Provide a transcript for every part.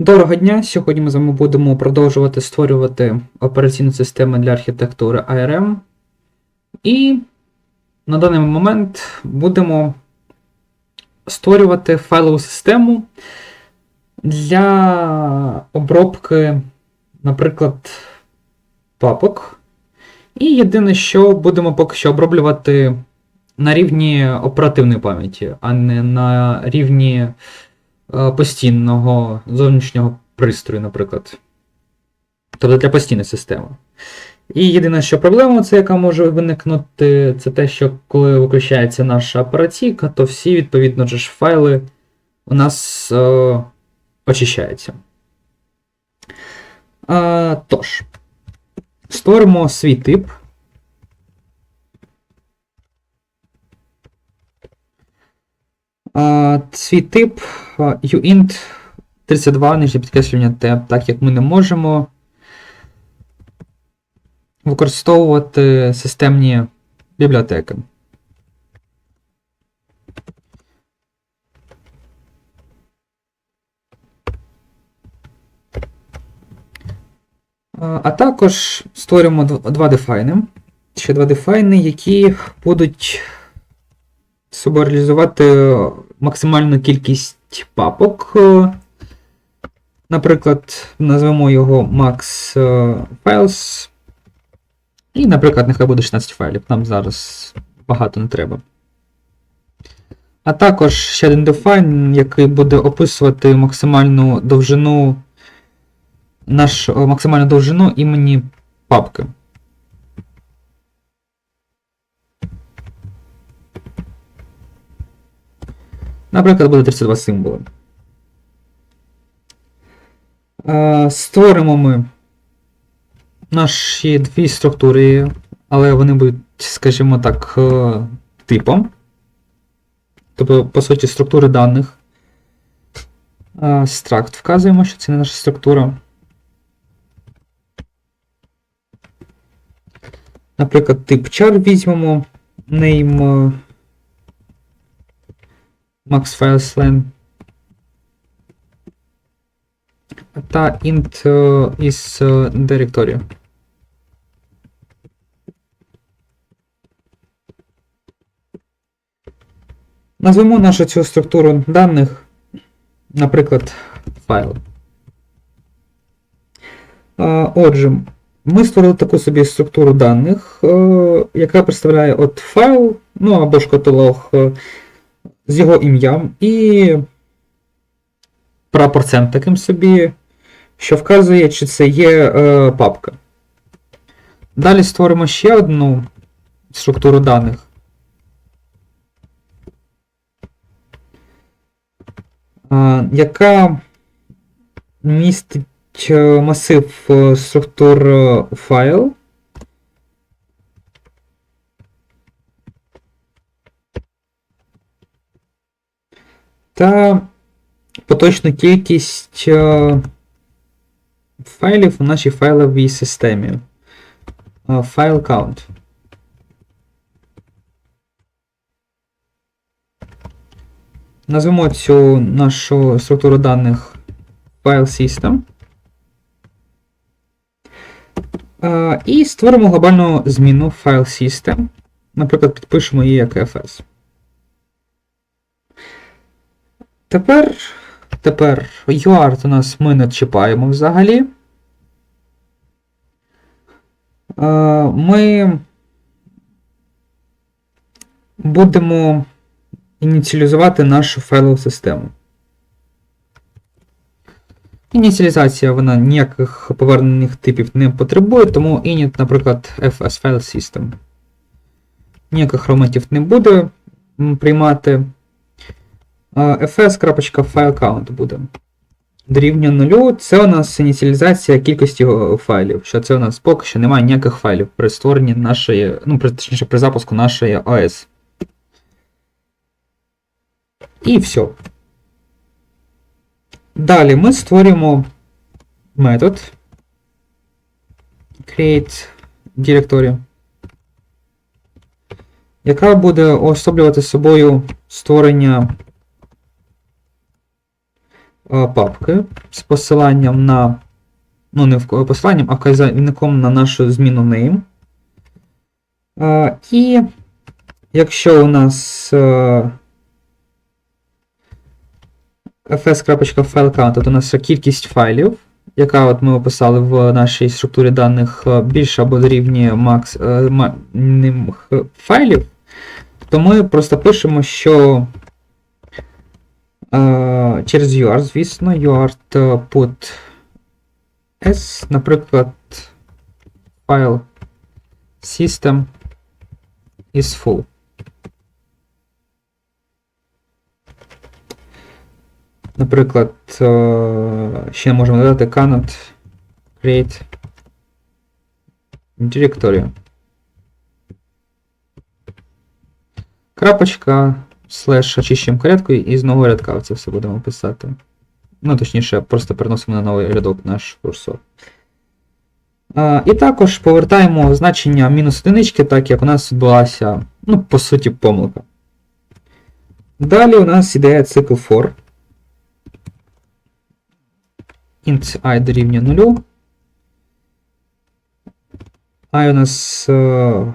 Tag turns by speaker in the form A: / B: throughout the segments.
A: Доброго дня! Сьогодні ми з вами будемо продовжувати створювати операційну систему для архітектури ARM. І на даний момент будемо створювати файлову систему для обробки, наприклад, папок. І єдине, що будемо поки що оброблювати на рівні оперативної пам'яті, а не на рівні постійного зовнішнього пристрою, наприклад. Тобто для постійної системи. І єдине, що проблема, це яка може виникнути, це те, що коли виключається наша операційка, то всі, відповідно ж, файли у нас е, очищаються. Е, тож, створимо свій тип. Е, свій тип uint 32, нижнє підкреслювання tab, так як ми не можемо використовувати системні бібліотеки. А також створюємо два дефайни. Ще два дефайни, які будуть собою реалізувати максимальну кількість папок. Е, Наприклад, назвемо його max е, files. І, наприклад, нехай буде 16 файлів. Нам зараз багато не треба. А також ще один define, який буде описувати максимальну довжину наш максимальну довжину імені папки. Наприклад, буде 32 символи. Е, Створимо ми наші дві структури, але вони будуть, скажімо так, е, типом. Тобто, по суті, структури даних. Е, Стракт вказуємо, що це не наша структура. Наприклад, тип char візьмемо, name е, maxFilesLen та int е, із е, directory. Назвемо нашу цю структуру даних, наприклад, файл. А, Отже, ми створили таку собі структуру даних, е, яка представляє от файл, ну або ж каталог е, з його ім'ям і прапорцем таким собі, що вказує, чи це є е, папка. Далі створимо ще одну структуру даних. е, яка містить е, масив е, структур файл. Та поточну кількість е, файлів у нашій файловій системі. Е, Файл count. Назвемо цю нашу структуру даних File System. Е, І створимо глобальну зміну File System. Наприклад, підпишемо її як FS. Тепер, тепер UART у нас ми не чіпаємо взагалі. Е, Ми будемо ініціалізувати нашу файлову систему. Ініціалізація вона ніяких повернених типів не потребує, тому init, наприклад, fs file system. Ніяких форматів не буде приймати. Fs.filecount буде. Дорівнює нулю. Це у нас ініціалізація кількості файлів. Що це у нас поки що немає ніяких файлів при створенні нашої, ну, при, точніше, при запуску нашої OS. І все. Далі ми створюємо метод create directory, яка буде уособлювати собою створення е, папки з посиланням на. Ну, не в- посиланням, а вказівником на нашу зміну name. Е, І якщо у нас е, fs.filecount, то у нас кількість файлів, яка от ми описали в нашій структурі даних е, більше або дорівнює max е, файлів, то ми просто пишемо, що через UART, звісно, UART put s, наприклад, файл system is full. Наприклад, ще можемо додати cannot create directory. Крапочка, слеш очищуємо порядку і з нового рядка це все будемо писати. Ну, точніше, просто переносимо на новий рядок наш курсор. А, і також повертаємо значення мінус одинички, так як у нас відбулася, ну, по суті, помилка. Далі у нас іде цикл for. int i дорівнює 0. i у нас, е,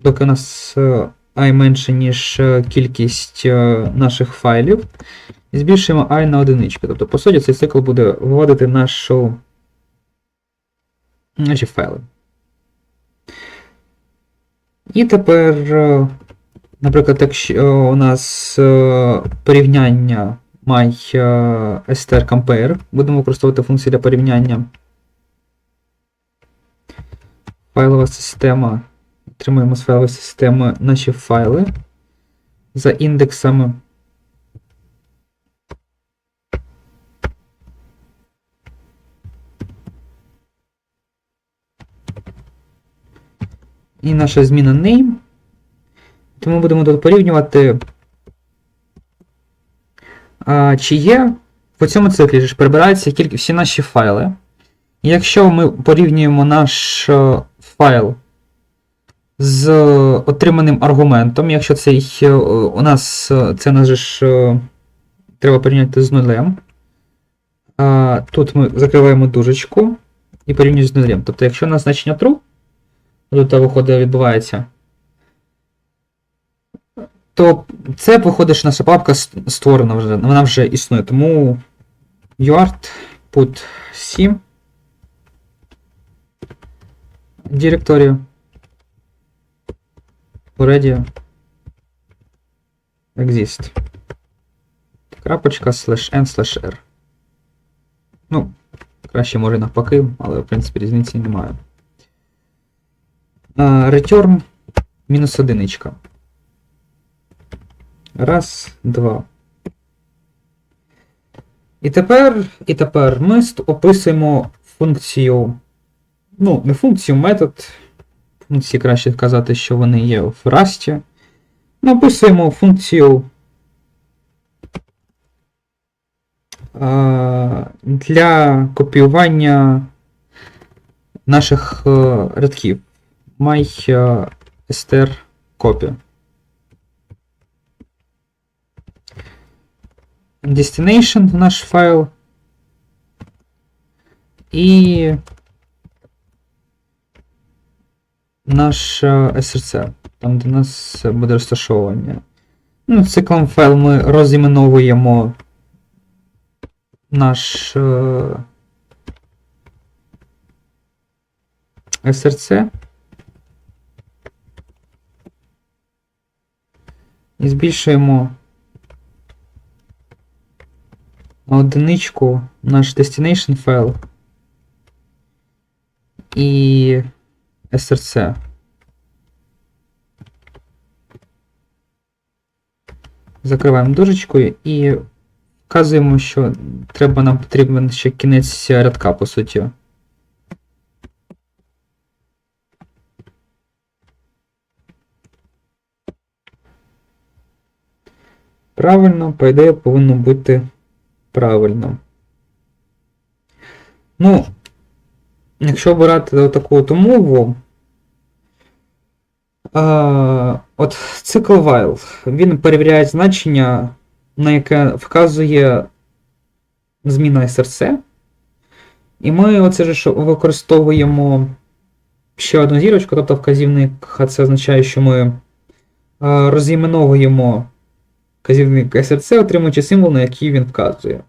A: доки у нас е, i менше, ніж е, кількість е, наших файлів, і збільшуємо і на одиничку. Тобто, по суті, цей цикл буде виводити нашу, наші файли. І тепер, е, наприклад, якщо у нас порівняння my е, str compare, будемо використовувати функцію для порівняння. Файлова система. Отримуємо з файлової системи наші файли за індексами. І наша зміна name. Тому будемо тут порівнювати, а, чи є в цьому циклі ж прибираються всі наші файли. І якщо ми порівнюємо наш е, файл з отриманим аргументом, якщо цей е, у нас е, це же ж, е, треба порівняти з нулем. Тут ми закриваємо дужечку і порівнюємо з нулем. Тобто, якщо у нас значення true, тут виходить відбувається, то це виходить, що наша папка створена вже, вона вже існує. Тому UART put 7 директорію already exist. Крапочка slash n slash r. Ну, краще може навпаки, але в принципі різниці немає. Return мінус одиничка. Раз, два. І тепер, і тепер ми описуємо функцію. Ну, не функцію, метод. Функції краще сказати, що вони є в Rust. Ми описуємо функцію для копіювання наших е, рядків. My е. Destination наш файл. І наш е, SRC, там де нас буде розташовування. Ну, циклом файл ми розіменовуємо наш е, SRC. І збільшуємо на одиничку наш destination файл і SRC. Закриваємо дужечкою і вказуємо, що треба нам потрібен ще кінець рядка, по суті. Правильно, по ідеї, повинно бути правильно. Ну, якщо обирати таку от умову, от цикл while, він перевіряє значення, на яке вказує зміна SRC. І ми оце ж використовуємо ще одну зірочку, тобто вказівник, а це означає, що ми розіменовуємо вказівник SRC, отримуючи символ, на який він вказує.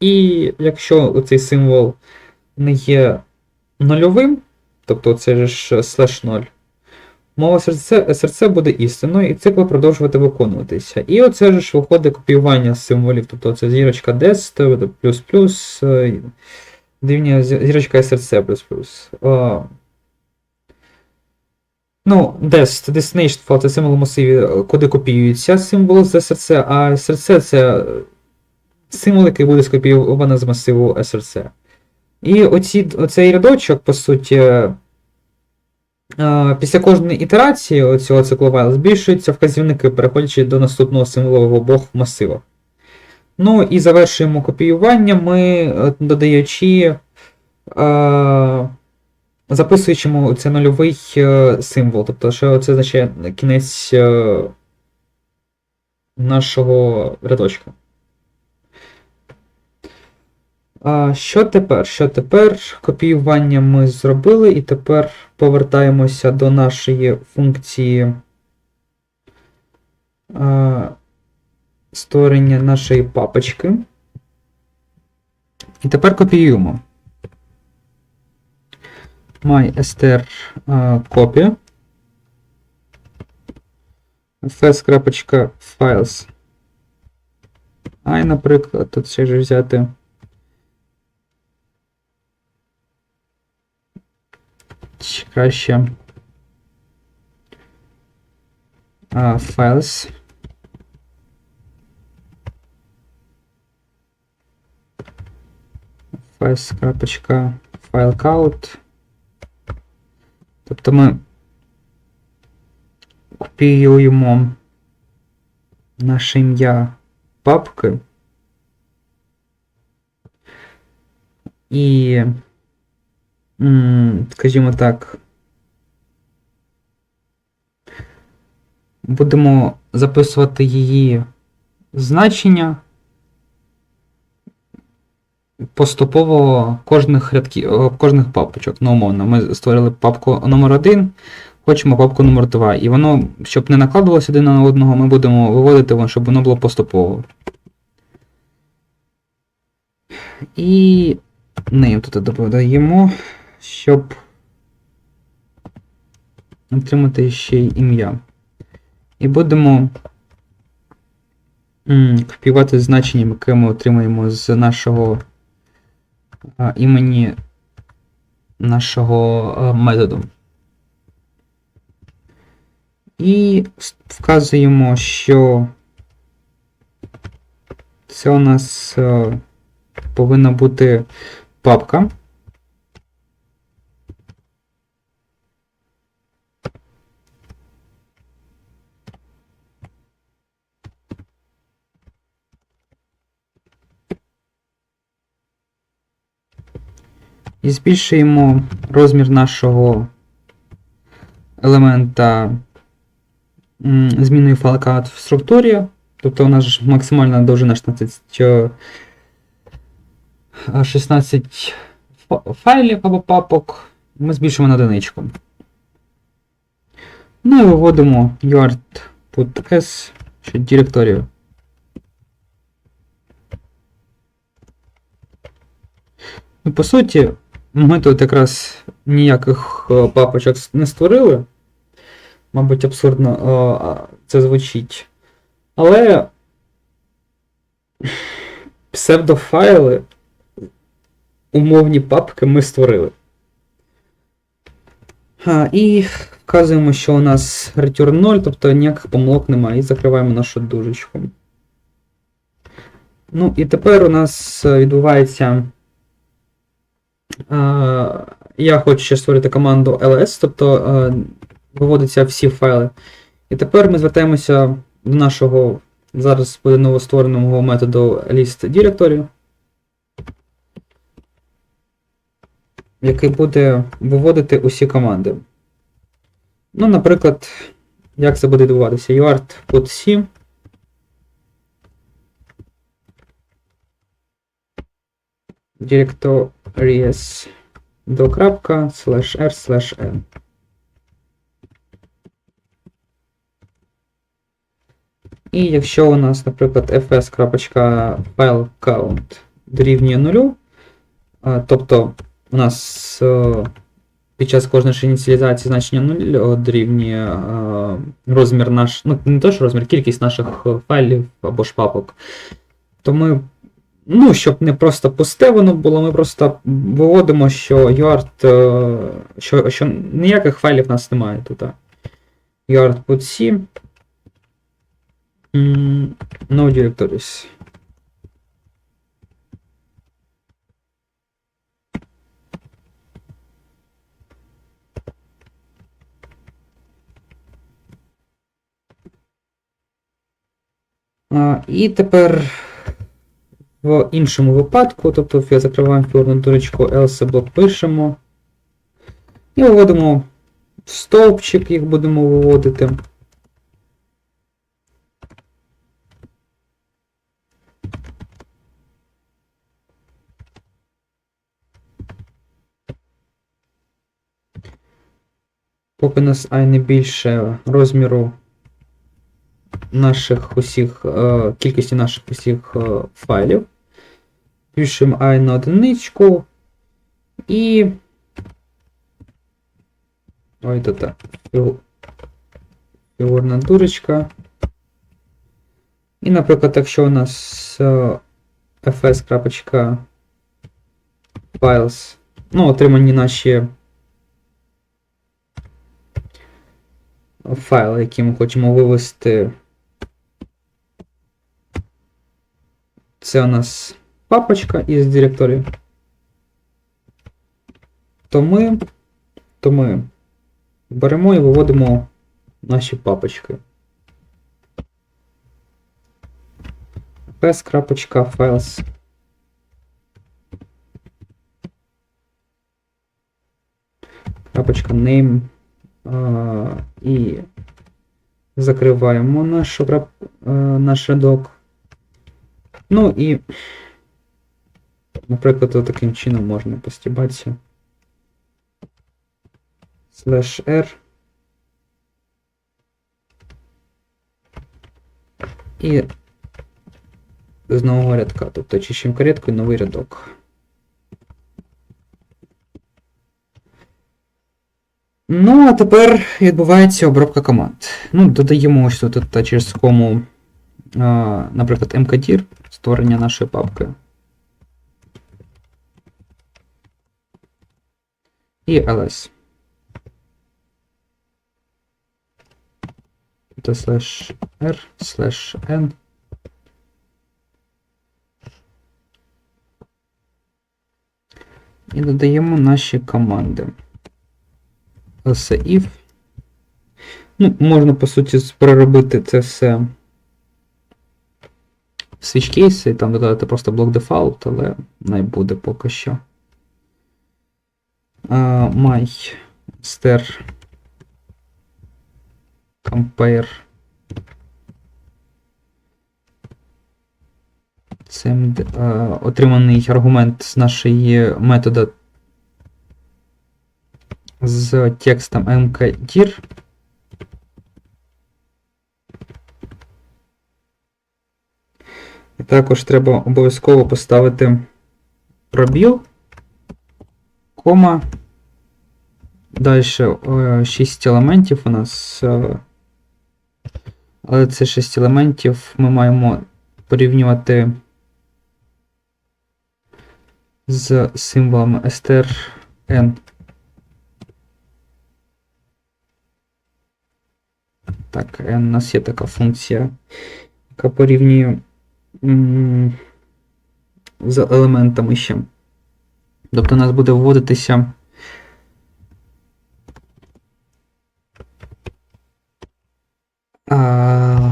A: І якщо цей символ не є нульовим, тобто це ж слеш 0, мова SRC, SRC буде істинною, і цикл продовжувати виконуватися. І оце ж виходить копіювання символів, тобто це зірочка DEST, плюс плюс, е, дивня зірочка SRC плюс плюс. Е, Ну, dest, destination це символ масиві, куди копіюється символ з SRC, а SRC це символ, який буде скопійований з масиву SRC. І оці, оцей рядочок, по суті, е, після кожної ітерації цього циклу while збільшуються вказівники, переходячи до наступного символу в обох масивах. Ну і завершуємо копіювання ми, е, додаючи. Е, записуючи це нульовий е, символ. Тобто, що це означає кінець нашого рядочка. А Що тепер? Що тепер? Копіювання ми зробили, і тепер повертаємося до нашої функції а, створення нашої папочки. І тепер копіюємо MyStr copy fs.files. А, і, наприклад, тут ще ж взяти. Краще. А, files. files.filecount. Тобто ми копіюємо наше ім'я папки і, скажімо так, будемо записувати її значення поступово кожних рядків, кожних папочок. Ну, умовно, ми створили папку номер 1 хочемо папку номер 2 І воно, щоб не накладувалося один на одного, ми будемо виводити, щоб воно було поступово. І нею тут додаємо, щоб отримати ще й ім'я. І будемо копіювати значення, яке ми отримаємо з нашого імені нашого методу. І вказуємо, що це у нас повинна бути папка. І збільшуємо розмір нашого елемента зміною файлка в структурі. Тобто у нас ж максимальна довжина 16 16 файлів або папок. Ми збільшуємо на одиничку. Ну і виводимо UART put що директорію. Ну, по суті, ми тут якраз ніяких е, папочок не створили. Мабуть, абсурдно це звучить. Але псевдофайли, умовні папки ми створили. І вказуємо, що у нас return 0, тобто ніяких помилок немає, і закриваємо нашу дужечку. Ну, і тепер у нас відбувається. Я хочу ще створити команду ls, тобто виводяться всі файли. І тепер ми звертаємося до нашого зараз буде новоствореного методу list directory, який буде виводити усі команди. Ну, наприклад, як це буде відбуватися? UART put C. directories до крапка slash r slash n. І якщо у нас, наприклад, fs.filecount дорівнює нулю, тобто у нас е, під час кожної ініціалізації значення 0 дорівнює е, розмір наш, ну не то що розмір, кількість наших е, файлів або ж папок, то ми, ну, щоб не просто пусте воно було, ми просто виводимо, що UART, е, що, що ніяких файлів у нас немає тут. UART put C. No directories. А, і тепер в іншому випадку, тобто я закриваємо фігурну дурочку, else блок пишемо. І виводимо в стовпчик, їх будемо виводити. Поки нас ай не більше розміру наших усіх, е, кількості наших усіх е, файлів. Пишемо і на одиничку і. Ой, тут так. Фігурна дурочка. І, наприклад, якщо у нас е, fs.files, ну, отримані наші файли, які ми хочемо вивести. Це у нас папочка із директорії. То ми, то ми беремо і виводимо наші папочки. ps.files. Крапочка name. А, і закриваємо наш, наш рядок. Ну і, наприклад, таким чином можна постібатися. Slash R. І з нового рядка, тобто чищимо каретку і новий рядок. Ну, а тепер відбувається обробка команд. Ну, додаємо ось тут через кому, наприклад, mkdir, створення нашої папки. І ls. Це slash r, slash n. І додаємо наші команди. Else. Ну, можна, по суті, переробити це все і там додати просто блок дефолт, але не буде поки що. My star compare Це uh, отриманий аргумент з нашої метода з текстом mkdir. І також треба обов'язково поставити пробіл, кома. Далі 6 елементів у нас. Е, але це 6 елементів ми маємо порівнювати з символами strn. Так, у нас є така функція, яка порівнює з елементами ще. Тобто у нас буде вводитися.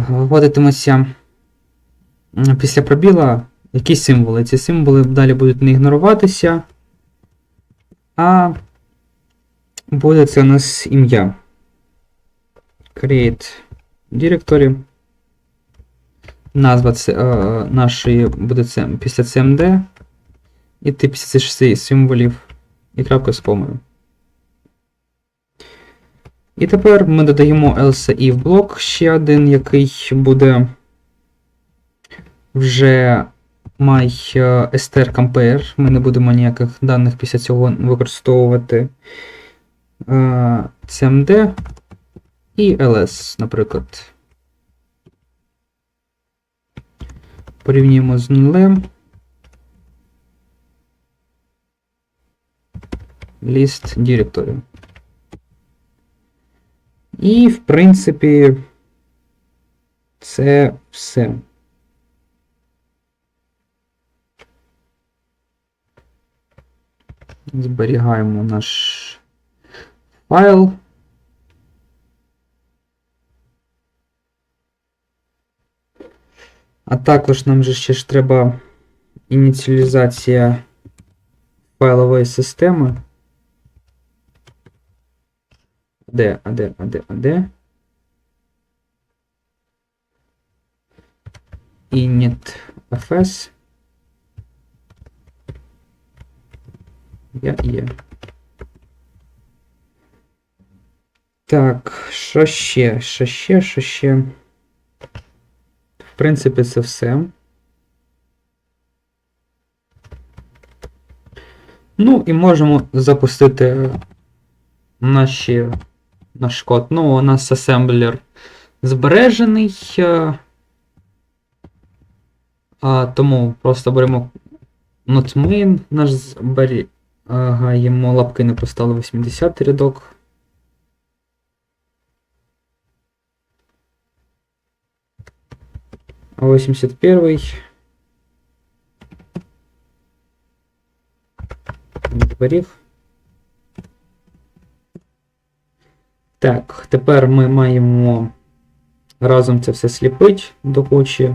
A: Вводитимуться після пробіла якісь символи. Ці символи далі будуть не ігноруватися, а буде це у нас ім'я create directory. Назва це, е, нашої буде це після cmd. і тип 56 символів, і крапка з комою. І тепер ми додаємо LCI в блок ще один, який буде вже my е, compare. Ми не будемо ніяких даних після цього використовувати. Е, CMD і ls, наприклад. Порівнюємо з нулем. List directory. І, в принципі, це все. Зберігаємо наш файл. А також нам же ще ж треба ініціалізація файлової системи. Де, а де, а де, а де? init fs. Я є. Так, що ще? Що ще, що ще? Принципі, це все. Ну, і можемо запустити наші, наш код. Ну, у нас асемблер збережений. е, А, тому просто беремо notmain, наш зберігаємо лапки не поставили 80 рядок. 81 Зберіг. Так, тепер ми маємо разом це все сліпить до кучі.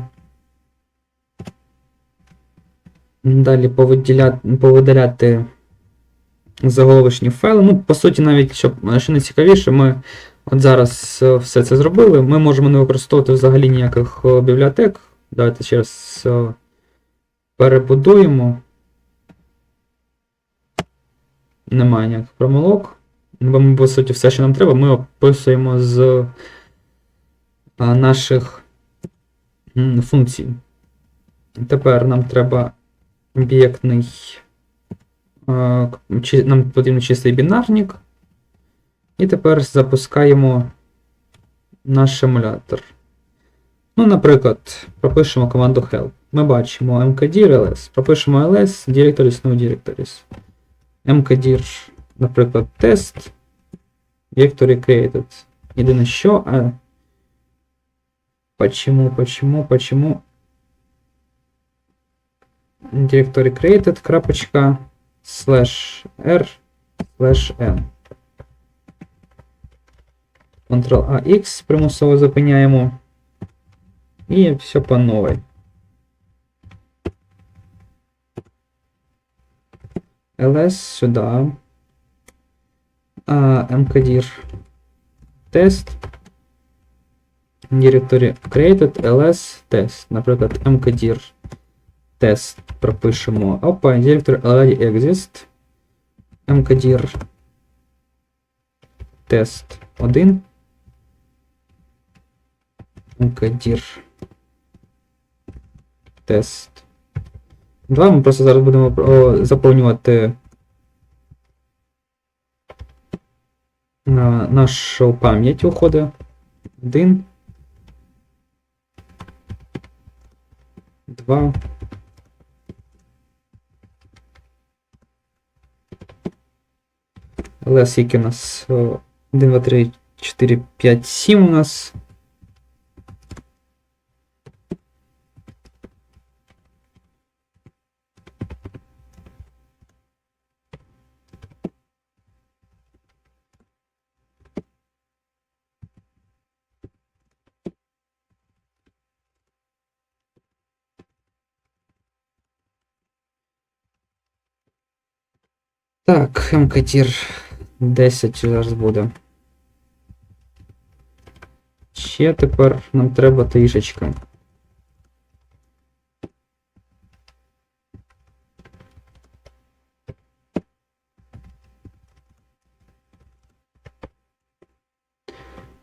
A: Далі повидаляти заголовочні файли. Ну, по суті, навіть, щоб що не цікавіше, ми от зараз е, все це зробили. Ми можемо не використовувати взагалі ніяких е, бібліотек. Давайте ще раз е, перебудуємо. Немає ніяких промилок. Бо ми, по суті, все, що нам треба, ми описуємо з наших функцій. Тепер нам треба об'єктний. Нам потрібен чистий бінарник. І тепер запускаємо наш емулятор. Ну, наприклад, пропишемо команду help. Ми бачимо mkdir ls. Пропишемо ls, directories, no directories. mkdir, наприклад, тест. Directory created. Єдине що, а почему, почему, почему directory created, крапочка, slash r, slash n. Ctrl-AX примусово зупиняємо. І все по новой. ls сюди. А, mkdir тест. Directory created ls test. Наприклад, mkdir тест пропишемо. Опа, directory already exist. mkdir тест 1. Mkdir тест 2. Ми просто зараз будемо о, заповнювати а, нашу пам'ять уходить. 1. 2. Але скільки у нас? О, 1, 2, 3, 4, 5, 7 у нас. Так, МКТР 10 зараз буде. Ще тепер нам треба трішечка.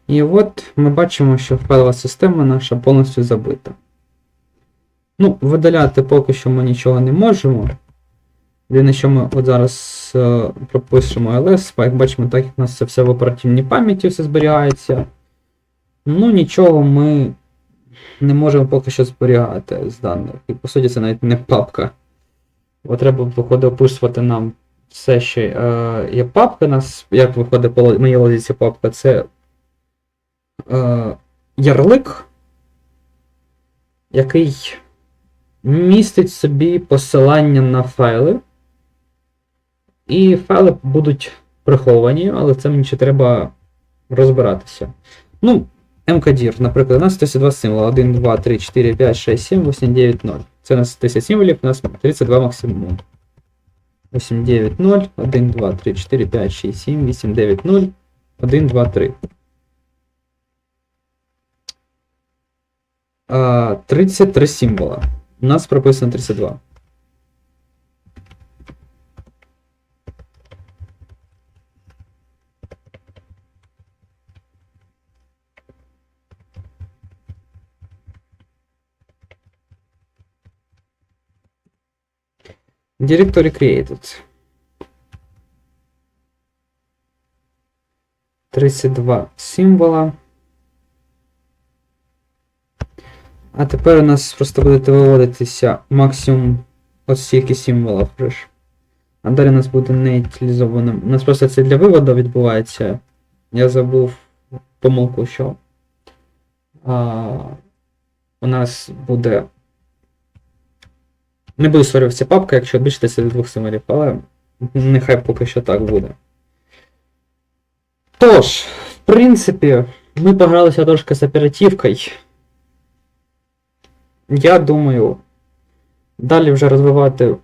A: І от ми бачимо, що файлова система наша повністю забита. Ну, видаляти поки що ми нічого не можемо. Єдине, що ми от зараз е, пропишемо ls, як бачимо, так як у нас це все в оперативній пам'яті все зберігається. Ну, нічого ми не можемо поки що зберігати з даних. І по суті, це навіть не папка. Бо треба, виходить, описувати нам все, що е, є папка. У нас, як виходить по моїй логіці папка, це е, ярлик, який містить собі посилання на файли. І файли будуть приховані, але це мені ще треба розбиратися. Ну, мкдір, наприклад, у нас 32 символи. 1, 2, 3, 4, 5, 6, 7, 8, 9, 0. Це у нас 10 символів, у нас 32 максимум. 8, 9, 0, 1, 2, 3, 4, 5, 6, 7, 8, 9, 0, 1, 2, 3. 33 символа. У нас прописано 32. Directory created. 32 символа. А тепер у нас просто буде виводитися максимум от стільки символів. А далі у нас буде не утилізовано. У нас просто це для виводу відбувається. Я забув помилку, що а, у нас буде. Не буду створюватися папка, якщо більше 32 символів, але нехай поки що так буде. Тож, в принципі, ми погралися трошки з оперативкою. Я думаю, далі вже розвивати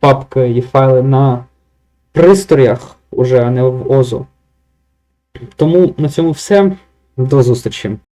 A: папки і файли на пристроях, уже, а не в ОЗУ. Тому на цьому все. До зустрічі.